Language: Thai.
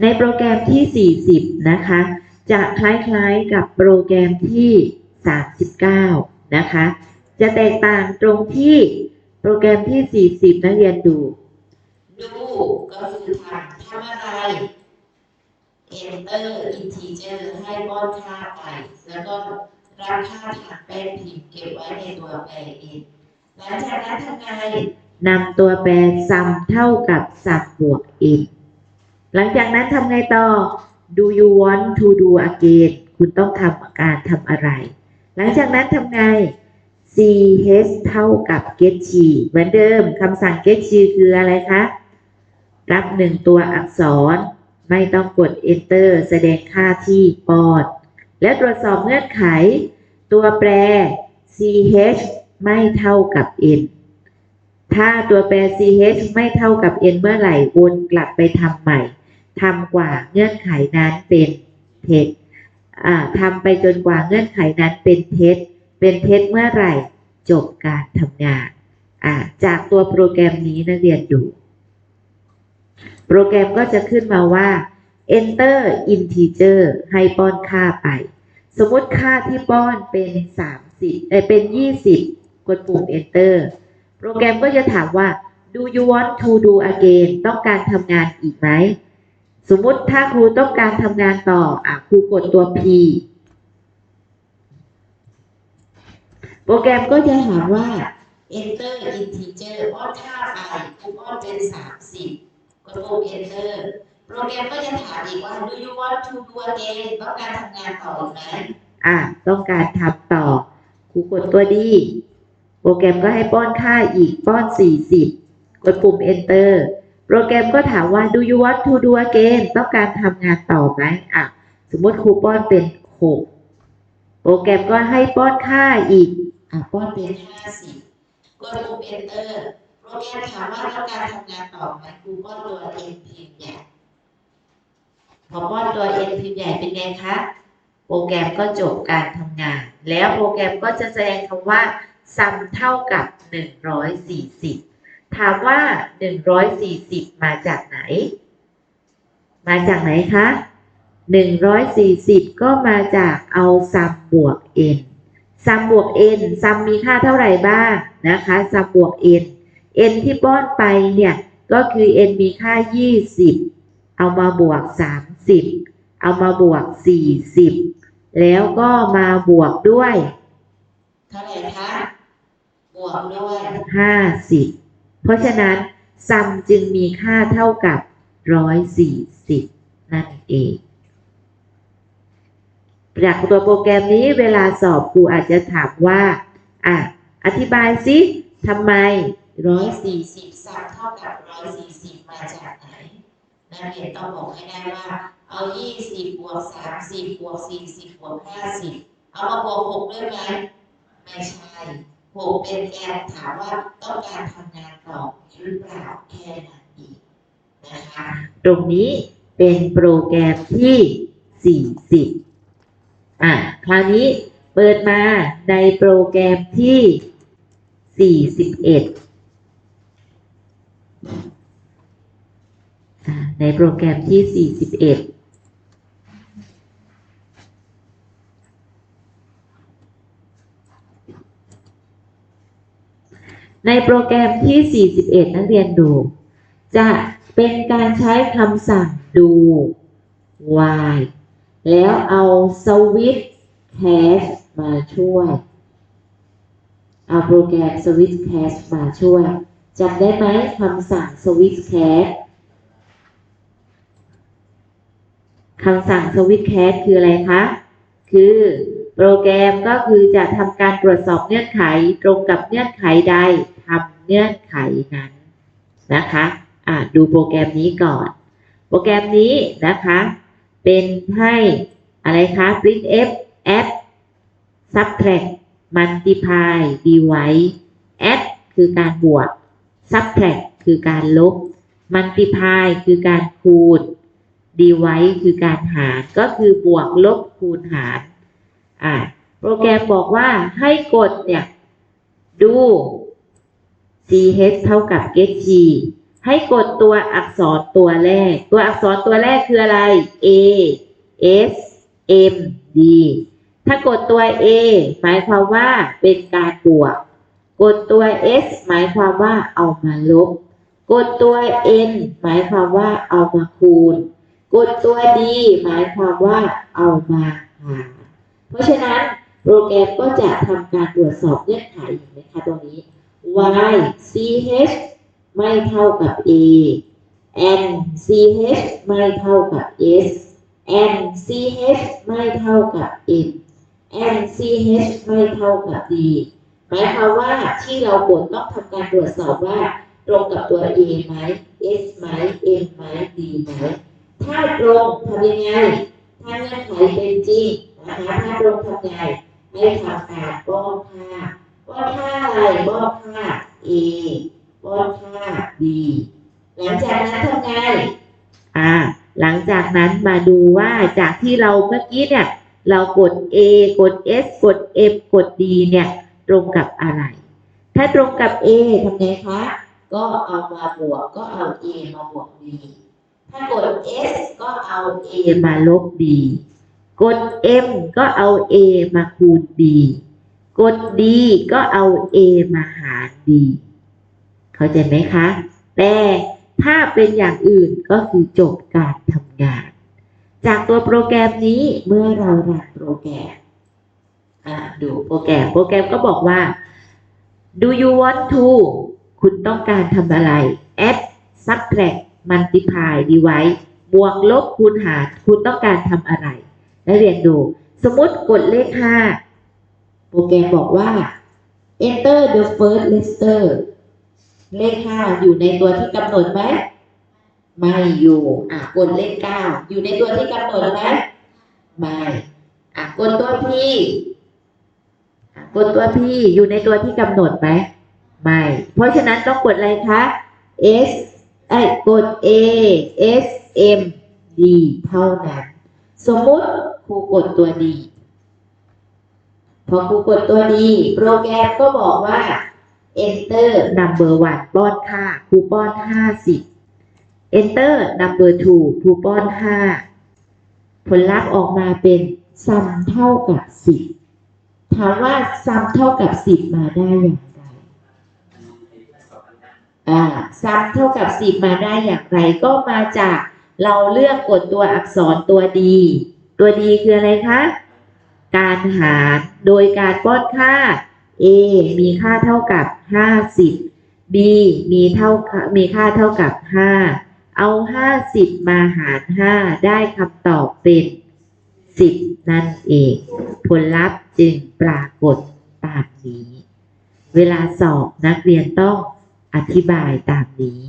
ในโปรแกรมที่ 40 นะคะ จะคล้ายๆกับโปรแกรมที่ 39 นะคะ จะแตกต่างตรงที่โปรแกรมที่ 40 นักเรียนดู ดูก็คือทำทำอะไร enter integer ให้ป้อนค่าไป แล้วก็รับค่าฐานแป้นพิมพ์เก็บไว้ในตัวแปรเองหลังจากนั้นทำไงนำตัวแปร sum เท่ากับ sum บวก n หลังจากนั้นทำไงต่อ do you want to do again คุณต้องทำการทำอะไร หลังจากนั้นทำไง ch เท่ากับ get she เหมือนเดิมคำสั่ง get she คืออะไรคะ รับหนึ่งตัวอักษร ไม่ต้องกด enter แสดงค่าที่ปอด และตรวจสอบเงื่อนไข ตัวแปร ch ไม่เท่ากับ n ถ้าตัวแปร ch ไม่เท่ากับ n เมื่อไหร่วนกลับไปทำใหม่ ทำกว่าเงื่อนไขนั้นเป็นเท็จอ่าทำไปจนกว่าเงื่อนไขนั้นเป็นเท็จ เป็นเท็จเมื่อไหร่จบการทำงานจากตัวโปรแกรมนี้นักเรียนดู โปรแกรมก็จะขึ้นมาว่า enter integer ให้ป้อนค่าไป สมมติค่าที่ป้อนเป็น30เอ้เป็น 20 กดปุ่ม enter โปรแกรมก็จะถามว่า do you want to do again ต้องการทำงานอีกไหม สมมุติถ้าครูต้องการทำงานต่ออะครูกดตัว P โปรแกรมก็จะถามว่า enter integer ป้อนค่าไปครูป้อนเป็น 30กดปุ่ม enter โปรแกรมก็จะถามอีกว่า do you want to do again ต้องการทำงานต่ออีกไหมอะต้องการทำต่อครูกดตัวดีโปรแกรมก็ให้ป้อนค่าอีกป้อน 40 กดปุ่ม enter โปรแกรมก็ถามว่า do you want to do again ต้องการทำงานต่อไหมอะ สมมติครูป้อนเป็น6โปรแกรมก็ให้ป้อนค่าอีก อะ ป้อนเป็น50กดปุ่ม enter โปรแกรมถามว่าต้องการทำงานต่อไหมครูป้อนตัว n พิมพ์ใหญ่พอป้อนตัว n พิมพ์ใหญ่เป็นไงคะ โปรแกรมก็จบการทำงาน แล้วโปรแกรมก็จะแสดงคำว่า sum เท่ากับ 140 ถามว่า 140 มาจากไหน มาจากไหนคะ 140 ก็มาจากเอา sum บวก n sum บวก n sum มีค่าเท่าไหร่บ้างนะคะ sum บวก n n ที่ป้อนไปเนี่ย ก็คือ n มีค่า 20 เอามาบวก 30 เอามาบวก 40 แล้วก็มาบวกด้วย เท่าไหร่คะ บวกด้วย 50 เพราะฉะนั้นซัมจึงมีค่าเท่ากับ140นั่นเองจากตัวโปรแกรมนี้เวลาสอบครูอาจจะถามว่า อะ อธิบายสิทำไม140สับเท่ากับ140มาจากไหน นักเรียนต้องบอกให้ได้ว่า เอา20บวก30บวก40บวก50เอามาบวก6ด้วยไหมไม่ใช่ 6เป็นแกนถามว่าต้องการทำงานต่อหรือเปล่าแค่นั้นเองนะคะ ตรงนี้เป็นโปรแกรมที่ 40 อะ คราวนี้เปิดมาในโปรแกรมที่ 41 ในโปรแกรมที่ 41 ในโปรแกรมที่ 41 นักเรียนดู จะเป็นการใช้คำสั่งดู while แล้วเอาสวิตช์แคสมาช่วย เอาโปรแกรมสวิตช์แคสมาช่วยจำได้ไหมคำสั่งสวิตช์แคสคำสั่งสวิตช์แคสคืออะไรคะ คือโปรแกรมก็คือจะทำการตรวจสอบเงื่อนไขตรงกับเงื่อนไขใด เงื่อนไขนั้นนะคะอ่าดูโปรแกรมนี้ก่อน โปรแกรมนี้นะคะ เป็นให้อะไรคะ printf add subtract multiply divide add คือการบวก subtract คือการลบ multiply คือการคูณ divide คือการหาร ก็คือบวกลบคูณหารอ่าโปรแกรมบอกว่าให้กดเนี่ยดู ch เท่ากับ get g ให้กดตัวอักษรตัวแรก ตัวอักษรตัวแรกคืออะไร A S M D ถ้ากดตัว A หมายความว่าเป็นการบวก กดตัว S หมายความว่าเอามาลบ กดตัว N หมายความว่าเอามาคูณ กดตัว D หมายความว่าเอามาหาร เพราะฉะนั้นโปรแกรมก็จะทำการตรวจสอบเงื่อนไขเห็นไหมคะตรงนี้ y ch ไม่เท่ากับ a n ch ไม่เท่ากับ s n ch ไม่เท่ากับ m n ch ไม่เท่ากับ d หมายความว่าที่เรากดต้องทำการตรวจสอบว่าตรงกับตัว a ไหม s ไหม m ไหม d ไหม ถ้าตรงทำยังไง ถ้าเงื่อนไขเป็นจริงนะคะถ้าตรงทำไงให้ทำการป้อนค่า ป้อนค่าอะไรป้อนค่า A ป้อนค่า B หลังจากนั้นทำไงอ่า หลังจากนั้นมาดูว่าจากที่เราเมื่อกี้เนี่ย เรากด A กด S กด M กด D เนี่ย ตรงกับอะไร ถ้าตรงกับ A ทำไงคะ ก็เอามาบวกก็เอา A มาบวก B ถ้ากด S ก็เอา A มาลบ D กด M ก็เอา A มาคูณ D กด D ก็เอา A มาหาร D เข้าใจไหมคะ แต่ถ้าเป็นอย่างอื่นก็คือจบการทำงาน จากตัวโปรแกรมนี้เมื่อเรารันโปรแกรมอ่าดูโปรแกรม โปรแกรมก็บอกว่า do you want to คุณต้องการทำอะไร add subtract multiply divide บวกลบคูณหาร คุณต้องการทำอะไรนักเรียนดู สมมติกดเลข5โป รแกรมบอกว่า enter the first letter เลข5อยู่ในตัวที่กำหนดไหมไม่อยู่ อะกดเลข9อยู่ในตัวที่กำหนดไหมไม่อะกดตัวพี่อะกดตัวพี่อยู่ในตัวที่กำหนดไหมไม่ เพราะฉะนั้นต้องกดอะไรคะ S ไอ้กด A S M D เท่านั้น สมมุติครูกดตัว D พอครูกดตัว D โปรแกรมก็บอกว่า enter number one ป้อนค่าครูป้อน50 enter number two ครูป้อน5ผลลัพธ์ออกมาเป็น sum เท่ากับ10ถามว่า sum เท่ากับ10มาได้อย่างไรอ่า sum เท่ากับ10มาได้อย่างไรก็มาจากเราเลือกกดตัวอักษรตัว D ตัว D คืออะไรคะ การหารโดยการป้อนค่า A มีค่าเท่ากับ 50 B มีเท่ามีค่าเท่ากับ 5 เอา 50 มาหาร 5 ได้คำตอบเป็น 10 นั่นเอง ผลลัพธ์จึงปรากฏตามนี้ เวลาสอบนักเรียนต้องอธิบายตามนี้